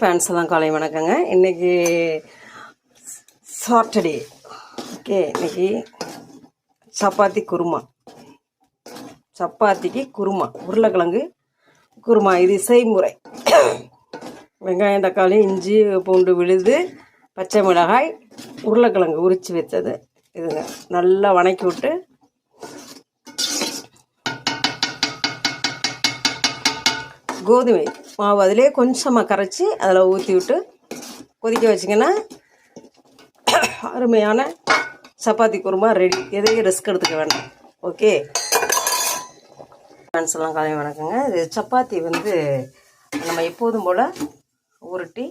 Fans எல்லாம் காலை வணக்கங்க. இன்னைக்கு சாட்டர்டே ஓகே இன்னைக்கு சப்பாத்தி குருமா. சப்பாத்திக்கு குருமா உருளைக்கிழங்கு குருமா. இது செய்முறை. வெங்காயம் தக்காளி இஞ்சி பூண்டு விழுது பச்சை மிளகாய் உருளைக்கிழங்கு உரித்து வச்சது. இதுங்க நல்லா வணக்கி விட்டு கோதுமை மாவு அதிலே கொஞ்சமாக கரைச்சி அதில் ஊற்றி விட்டு கொதிக்க வச்சிங்கன்னா அருமையான சப்பாத்தி குருமா ரெடி எதையும் ரிஸ்க் எடுத்துக்க வேண்டாம். ஓகே ஃப்ரெண்ட்ஸ் எல்லாம் காலை வணக்கங்க. இது சப்பாத்தி வந்து நம்ம எப்போதும் போல் உருட்டி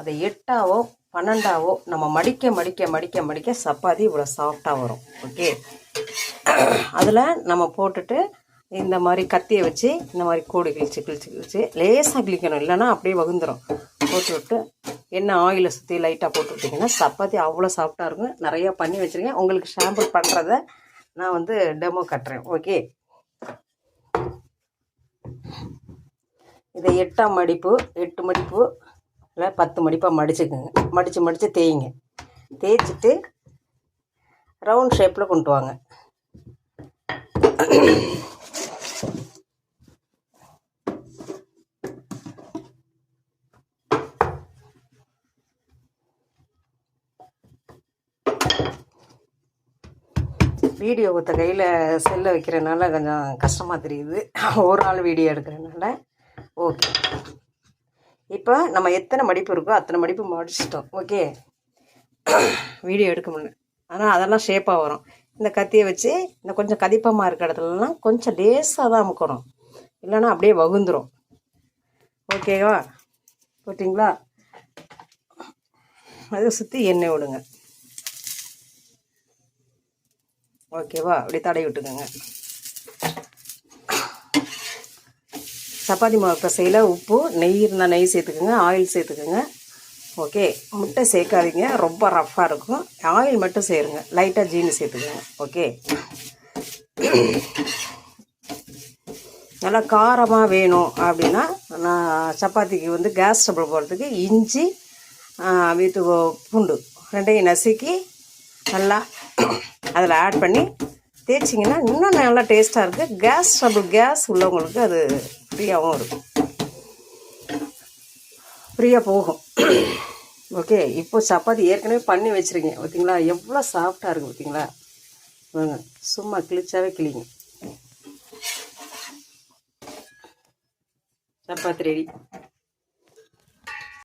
அதை எட்டாவோ பன்னெண்டாவோ நம்ம மடிக்க மடிக்க மடிக்க மடிக்க சப்பாத்தி இவ்வளோ சாஃப்டாக வரும். ஓகே அதில் நம்ம போட்டுட்டு இந்த மாதிரி கத்தியை வச்சு இந்த மாதிரி கோடு கிழிச்சு கிழிச்சு கிழிச்சு லேசாக கிழிக்கணும். இல்லைன்னா அப்படியே வகுந்துடும் போட்டு விட்டு எண்ணெய் ஆயிலை சுற்றி லைட்டாக போட்டு விட்டிங்கன்னா சப்பாத்தி அவ்வளோ சாஃப்டாக இருக்கும். நிறையா பண்ணி வச்சுருக்கேன் உங்களுக்கு ஷாம்பிள் பண்ணுறத நான் வந்து டெமோ கட்டுறேன். ஓகே இதை எட்டாம் மடிப்பு எட்டு மடிப்பு இல்லை பத்து மடிப்பாக மடிச்சுக்குங்க. மடித்து மடித்து தேய்ங்க. தேய்ச்சிட்டு ரவுண்ட் ஷேப்பில் கொண்டு வாங்க. வீடியோ ஒத்த கையில் செல்லை வைக்கிறனால கொஞ்சம் கஷ்டமாக தெரியுது. ஒரு ஆள் வீடியோ எடுக்கிறனால. ஓகே இப்போ நம்ம எத்தனை மடிப்பு இருக்கோ அத்தனை மடிப்பு மடிச்சிட்டோம். ஓகே வீடியோ எடுக்க முடியல ஆனால் அதெல்லாம் ஷேப்பாக வரும். இந்த கத்தியை வச்சு இந்த கொஞ்சம் கதிப்பமாக இருக்கிற இடத்துலலாம் கொஞ்சம் லேசாக தான் அமுக்கணும். இல்லைன்னா அப்படியே வகுந்துடும் ஓகேவா போட்டிங்களா? அதை சுற்றி எண்ணெய் விடுங்க. ஓகேவா? அப்படி தடவி விட்டுக்கோங்க. சப்பாத்தி மாவு பசையில் உப்பு நெய் இருந்தால் நெய் சேர்த்துக்கோங்க ஆயில் சேர்த்துக்குங்க. ஓகே? முட்டை சேர்க்காதீங்க. ரொம்ப ரஃப்பாக இருக்கும். ஆயில் மட்டும் சேருங்க. லைட்டாக ஜீனி சேர்த்துக்கோங்க. ஓகே? நல்லா காரமாக வேணும் அப்படின்னா நான் சப்பாத்திக்கு வந்து கேஸ் ஸ்டபிள் போகிறதுக்கு இஞ்சி வீட்டு பூண்டு. ரெண்டையும் நசுக்கி நல்லா அதில் ஆட் பண்ணி தேய்ச்சிங்கன்னா இன்னும் நல்லா டேஸ்ட்டாக இருக்குது கேஸ் ஸ்டபிள் கேஸ் உள்ளவங்களுக்கு அது ஃப்ரீயாகவும் இருக்கும். ஃப்ரீயாக போகும். ஓகே இப்போ சப்பாத்தி ஏற்கனவே பண்ணி வச்சுருக்கேன் பார்த்தீங்களா எவ்வளோ சாஃப்டாக இருக்குது பார்த்தீங்களா வாங்க சும்மா கிழிச்சாவே கிளிங்க சப்பாத்தி ரெடி